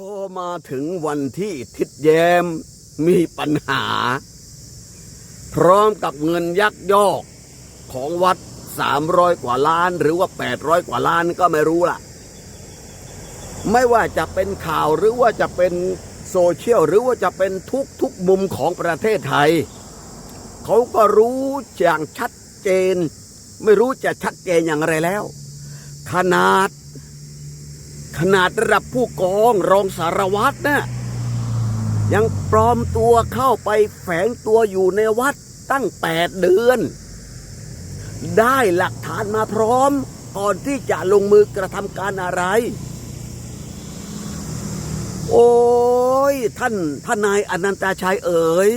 พอมาถึงวันที่ทิดแย้มมีปัญหา พร้อมกับเงินยักยอกของวัดสามร้อยกว่าล้าน หรือว่าแปดร้อยกว่าล้านก็ไม่รู้ล่ะ ไม่ว่าจะเป็นข่าวหรือว่าจะเป็นโซเชียลหรือว่าจะเป็นทุกทุกมุมของประเทศไทย เขาก็รู้อย่างชัดเจน ไม่รู้จะชัดเจนอย่างไรแล้ว ขนาด ขนาดระดับผู้กองรองสารวัตรนะยังปลอมตัวเข้าไปแฝงตัวอยู่ในวัดตั้งแปดเดือน ได้หลักฐานมาพร้อม ก่อนที่จะลงมือกระทำการอะไร โอ้ยท่านท่านนายอนันตาชัยเอ๋ย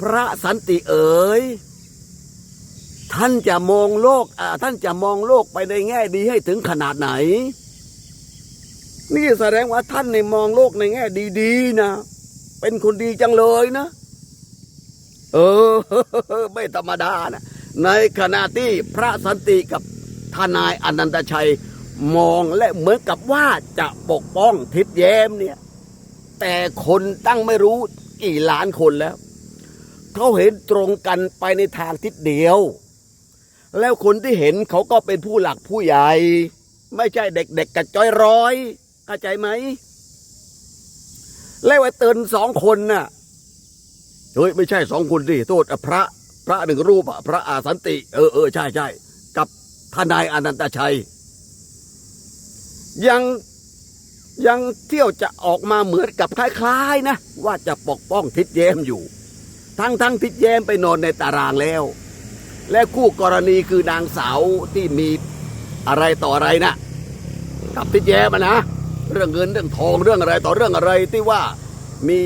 พระสันติเอ๋ย ท่านจะมองโลกท่านจะมองโลกไปในแง่ดีให้ถึงขนาดไหน นี่แสดงว่าท่านในมองโลกในแง่ ดีๆนะเป็นคนดีจังเลยนะ เออ ไม่ธรรมดานะในขณะที่พระสันติกับทนายอนันตชัยมองและเหมือนกับว่าจะปกป้องทิศแย้มเนี่ย แต่คนตั้งไม่รู้กี่ล้านคนแล้ว เขาเห็นตรงกันไปในทางทิศเดียว แล้วคนที่เห็นเขาก็เป็นผู้หลักผู้ใหญ่ ไม่ใช่เด็กๆกระจ้อยร้อย เข้าใจไหม แล้วไอ้เตือนสองคนน่ะ เฮ้ย ไม่ใช่สองคนสิโทษพระ พระหนึ่งรูปอะพระอาสันติ เออเออใช่ใช่กับทนายอนันตชัย ยังยังเที่ยวจะออกมาเหมือนกับคล้ายๆนะ ว่าจะปกป้องทิศแย้มอยู่ ทั้งทั้งทิศแย้มไปนอนในตารางแล้ว และคู่กรณีคือนางสาวที่มีอะไรต่ออะไรนะกับทิศแย้มนะ เรื่องเงินเรื่องทองเรื่องอะไรต่อเรื่องอะไรที่ว่ามี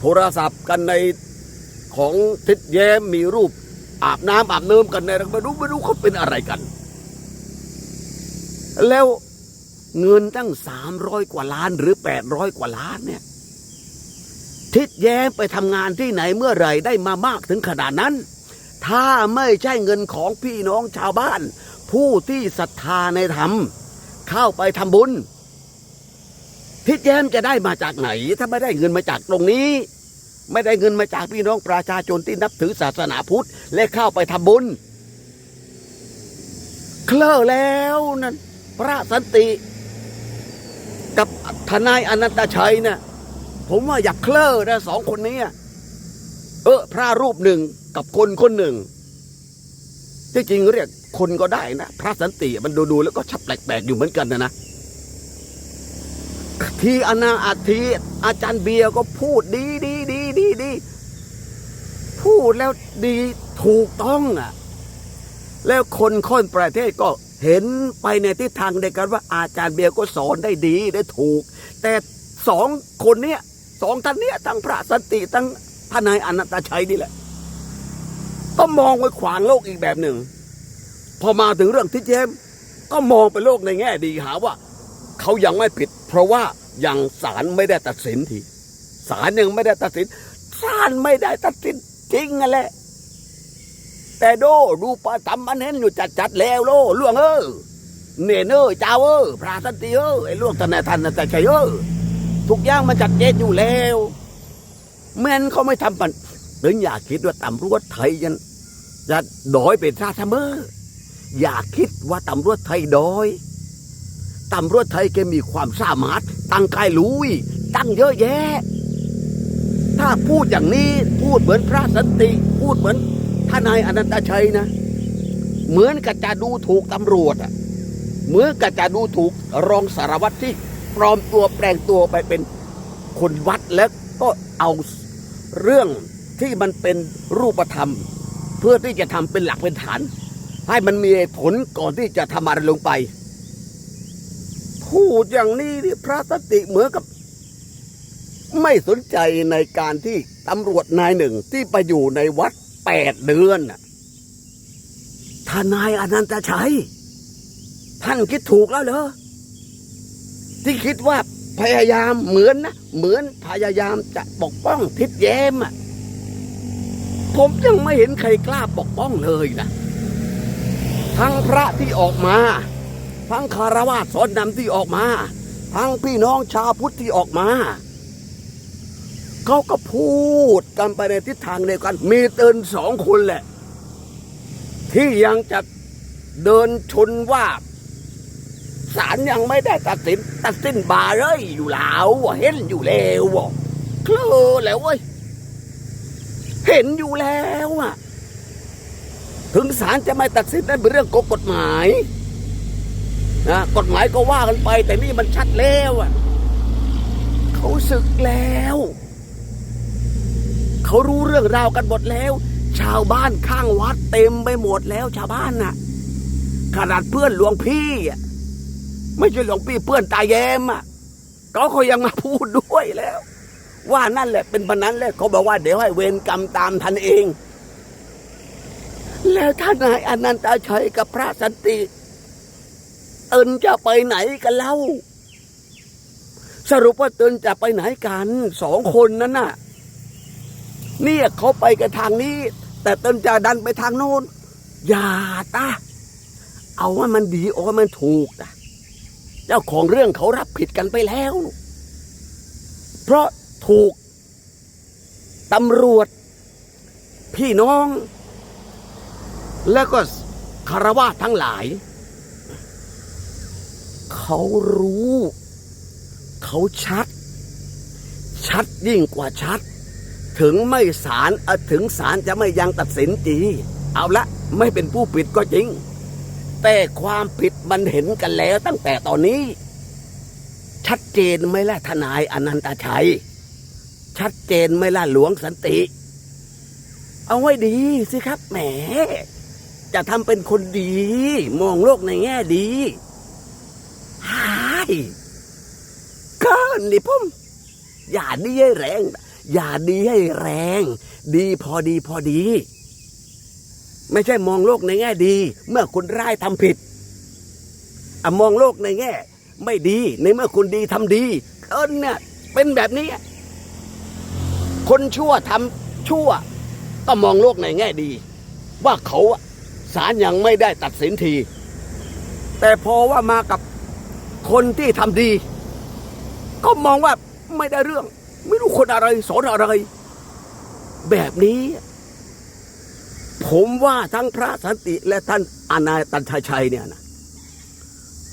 โทรศัพท์กันในของทิศแย้มมีรูปอาบน้ำอาบเนิมกันในไม่รู้ไม่รู้เขาเป็นอะไรกัน แล้วเงินตั้งสามร้อยกว่าล้านหรือแปดร้อยกว่าล้านเนี่ย ทิศแย้มไปทำงานที่ไหนเมื่อไหร่ได้มามากถึงขนาดนั้น ถ้าไม่ใช่เงินของพี่น้องชาวบ้าน ผู้ที่ศรัทธาในธรรม เข้าไปทำบุญ ทิศแย้มจะได้มาจากไหน ถ้าไม่ได้เงินมาจากตรงนี้ ไม่ได้เงินมาจากพี่น้องประชาชนที่นับถือศาสนาพุทธ และเข้าไปทำบุญ เคลอแล้วนั่นพระสันติ กับทนายอนันตชัยนะผมว่าอยากเคลอนะสองคนนี้เออพระรูปหนึ่งกับคนคนหนึ่งที่จริงเรียกคนก็ได้นะ พระสันติมันดูดูๆแล้วก็ชับแปลกๆอยู่เหมือนกันนะนะ ทีอนาอาทีอาจารย์เบียร์ก็พูดดีดีดีดีดีพูดแล้วดีถูกต้องอะ แล้วคนคนประเทศก็เห็นไปในทิศทางเดียวกันว่าอาจารย์เบียร์ก็สอนได้ดีได้ถูก แต่สองคนเนี้ยสองท่านเนี้ยทั้งพระสันติทั้งทนายอนันตชัยนี่แหละ ก็มองไปขวางโลกอีกแบบหนึ่ง พอมาถึงเรื่องทิศเยมก็มองไปโลกในแง่ดีหาว่า เขายังไม่ผิด เพราะว่า ยังศาลไม่ได้ตัดสินทีศาลยังไม่ได้ตัดสินศาลไม่ได้ตัดสินจริงนั่นแหละแต่โดดูปะทำมันเห็นอยู่จัดจัดแล้วโลล่วงเออเนเนอเจ้าเออพระสันติเออไอ้ล่วงทนายทันแต่ชัยเออทุกอย่างมันจัดเจนอยู่แล้วแม่นเขาไม่ทำมันถึงอยากคิดว่าตำรวจไทยยันจะดอยเป็นราชเมอ อย่าคิดว่าตำรวจไทยดอย ตำรวจไทยแกมีความสามารถ ตั้งกายลุย ตั้งเยอะแยะ ถ้าพูดอย่างนี้พูดเหมือนพระสันติ พูดเหมือนท่านายอนันตชัยนะ เหมือนกับจะดูถูกตำรวจอะเหมือนกับจะดูถูกรองสารวัตรที่ปลอมตัวแปลงตัวไปเป็นคนวัดแล้วก็เอาเรื่องที่มันเป็นรูปธรรม เพื่อที่จะทำเป็นหลักเป็นฐาน ให้มันมีผลก่อนที่จะทำอะไรลงไป พูดอย่างนี้นี่พระสติเหมือนกับ ไม่สนใจในการที่ตำรวจนายหนึ่งที่ไปอยู่ในวัดแปดเดือนน่ะทนายอนันตชัยท่านคิดถูกแล้วเหรอที่คิดว่าพยายามเหมือนนะเหมือนพยายามจะปกป้องทิศแย้มอะผมยังไม่เห็นใครกล้าปกป้องเลยนะทั้งพระที่ออกมา ทั้งคารวาสสอนนำที่ออกมา ทั้งพี่น้องชาวพุทธที่ออกมาเขาก็พูดกันไปในทิศทางเดียวกัน มีเตือนสองคนแหละ ที่ยังจะเดินชนว่าศาลยังไม่ได้ตัดสิน ตัดสินบาเลยอยู่แล้วเห็นอยู่แล้วเคลอแล้วเว้ยเห็นอยู่แล้วอะ ถึงศาลจะไม่ตัดสินนั่นเป็นเรื่องของกฎหมาย นะกฎหมายก็ว่ากันไป แต่นี่มันชัดแล้วอะเขาศึกแล้ว เขารู้เรื่องราวกันหมดแล้ว ชาวบ้านข้างวัดเต็มไปหมดแล้ว ชาวบ้านน่ะ ขนาดเพื่อนหลวงพี่อะไม่ใช่หลวงพี่เพื่อนตาแยมอะเขายังมาพูดด้วยแล้ว ว่านั่นแหละเป็นบันนั้นแหละเขาบอกว่าเดี๋ยวให้เวรกรรมตามทันเอง แล้วท่านนายอนันตาชัยกับพระสันติ เอินจะไปไหนกันเล่า สรุปว่าเตินจะไปไหนกันสองคนนั้นน่ะ เนี่ยเขาไปกันทางนี้ แต่เตินจะดันไปทางโน้น อย่าตาเอาว่ามันดีเอาว่ามันถูกนะเจ้าของเรื่องเขารับผิดกันไปแล้ว เพราะถูกตำรวจ พี่น้อง แล้วก็คารวะทั้งหลาย เขารู้ เขาชัด ชัดยิ่งกว่าชัด ถึงไม่ศาลถึงศาลจะไม่ยังตัดสินจีเอาละไม่เป็นผู้ผิดก็จริง แต่ความผิดมันเห็นกันแล้วตั้งแต่ตอนนี้ ชัดเจนไหมล่ะทนายอนันตชัย ชัดเจนไหมล่ะหลวงสันติ เอาไว้ดีสิครับแหมจะทำเป็นคนดี มองโลกในแง่ดีายเกินดิพุ่มอย่าดีให้แรง อย่าดีให้แรง ดีพอดีพอดี ไม่ใช่มองโลกในแง่ดี เมื่อคนร้ายทำผิดอะมองโลกในแง่ ไม่ดีในเมื่อคนดีทำดีเอินเนี่ยเป็นแบบนี้ คนชั่วทำชั่ว ก็มองโลกในแง่ดี ว่าเขาศาลยังไม่ได้ตัดสินที แต่พอว่ามากับ คนที่ทำดี ก็มองว่าไม่ได้เรื่อง ไม่รู้คนอะไรสอนอะไร แบบนี้ ผมว่าทั้งพระสันติและท่านอนาตันชัยชัยเนี่ยนะ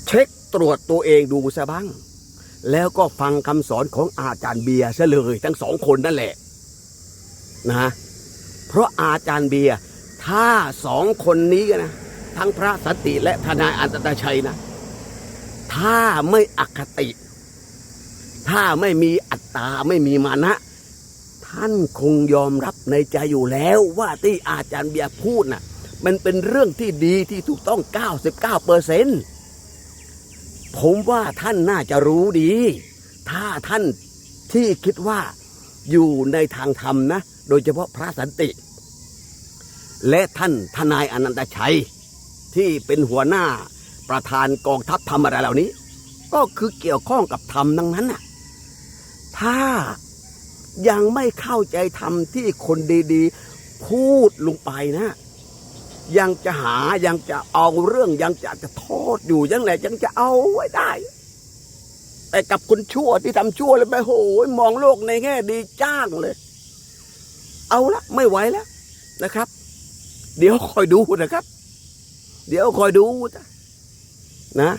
เช็คตรวจตัวเองดูซะบ้าง แล้วก็ฟังคำสอนของอาจารย์เบียร์ซะเลย ทั้งสองคนนั่นแหละนะเพราะอาจารย์เบียร์ถ้าสองคนนี้นะ ทั้งพระสันติและทนายอันตตชัยนะ ถ้าไม่อคติ ถ้าไม่มีอัตตาไม่มีมานะ ท่านคงยอมรับในใจอยู่แล้วว่าที่อาจารย์เบียร์พูดน่ะ มันเป็นเรื่องที่ดีที่ถูกต้อง 99เปอร์เซนผมว่าท่านน่าจะรู้ดี ถ้าท่านที่คิดว่าอยู่ในทางธรรมนะ โดยเฉพาะพระสันติ และท่านทนายอนันตชัย ที่เป็นหัวหน้า ประธานกองทัพธรรมอะไรเหล่านี้ ก็คือเกี่ยวข้องกับธรรมดังนั้นน่ะถ้ายังไม่เข้าใจธรรมที่คนดีๆ พูดลงไปนะ ยังจะหายังจะเอาเรื่องยังจะจะโทษอยู่ยังไงยังจะเอาไว้ได้แต่กับคนชั่วที่ทำชั่วเลยไปโหยมองโลกในแง่ดีจ้างเลย เอาละไม่ไหวแล้วนะครับ เดี๋ยวคอยดูนะครับ เดี๋ยวคอยดูนะ นะ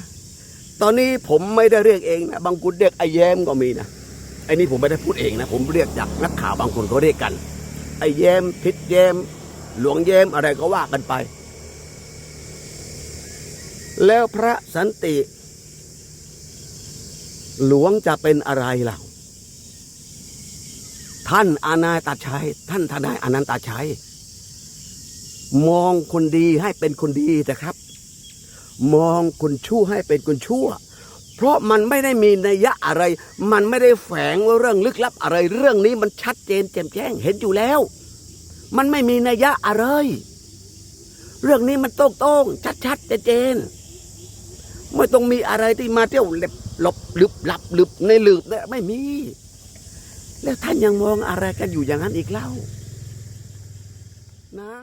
ตอนนี้ผมไม่ได้เรียกเองนะบางคนเรียกไอ้แย้มก็มีนะไอ้นี่ผมไม่ได้พูดเองนะ ผมเรียกจากนักข่าวบางคนเขาเรียกกัน ไอ้แย้มพิษแย้ม หลวงแย้มอะไรก็ว่ากันไป แล้วพระสันติ หลวงจะเป็นอะไรล่ะท่านอานาตาชัย ท่านทนายอนันตาชัย มองคนดีให้เป็นคนดีนะครับ มองคนชั่วให้เป็นคนชั่ว เพราะมันไม่ได้มีนัยยะอะไร มันไม่ได้แฝงว่าเรื่องลึกลับอะไร เรื่องนี้มันชัดเจนแจ่มแจ้งเห็นอยู่แล้ว มันไม่มีนัยยะอะไร เรื่องนี้มันโต้งโต้งชัดชัดๆเจนไม่ต้องมีอะไรที่มาเที่ยวหลบหลบลึบหลับลึบในหลืบไม่มี แล้วท่านยังมองอะไรกันอยู่อย่างนั้นอีกเล่า นะ